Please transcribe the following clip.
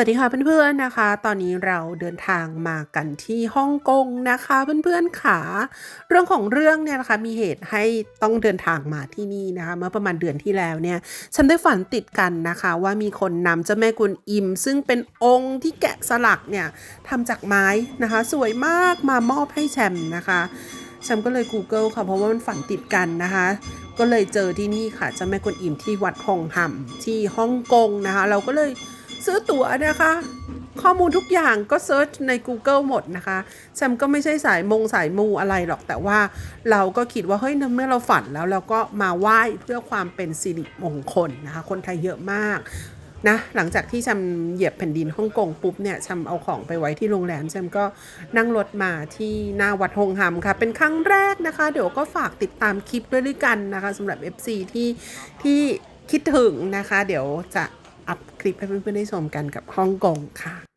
วัสดีค่ะเพื่อนๆนะคะ ตอนนี้เราเดินทางมากันที่ฮ่องกงนะคะ เพื่อนๆค่ะเรื่องของเรื่องเนี่ยนะคะมีเหตุให้ต้องเดินทางมาที่นี่นะคะเมื่อประมาณเดือนที่แล้วเนี่ยฉันได้ฝันติดกันนะคะว่ามีคนนำเจ้าแม่กุนอิม ซึ่งเป็นองค์ที่แกะสลักเนี่ยทำจากไม้นะคะ สวยมากมามอบให้แชมนะคะแชมก็เลย Google ค่ะเพราะว่ามันฝันติดกันนะคะก็เลยเจอที่นี่ค่ะเจ้าแม่กุนอิมที่วัดฮองหัมที่ฮ่องกงนะคะ เราก็เลย ซื้อตั๋วนะคะ ข้อมูลทุกอย่างก็เซิร์ชใน Google หมดนะคะแซมก็ไม่ใช่สายมงสายมูอะไรหรอกแต่ว่าเราก็คิดว่าเฮ้ยเมื่อเราฝันแล้วเราก็มาไหว้เพื่อความเป็นสิริมงคลนะคะ คนไทยเยอะมากนะหลังจากที่แชมเหยียบแผ่นดินฮ่องกงปุ๊บเนี่ยแชมเอาของไปไว้ที่โรงแรมแชมก็นั่งรถมาที่หน้าวัดฮงฮัมค่ะ เป็นครั้งแรกนะคะ เดี๋ยวก็ฝากติดตามคลิปด้วยด้วยกันนะคะสำหรับ FC ที่ที่คิดถึงนะคะ เดี๋ยวจะ อัพคลิปให้เพื่อนๆได้ชมกันกับฮ่องกงค่ะ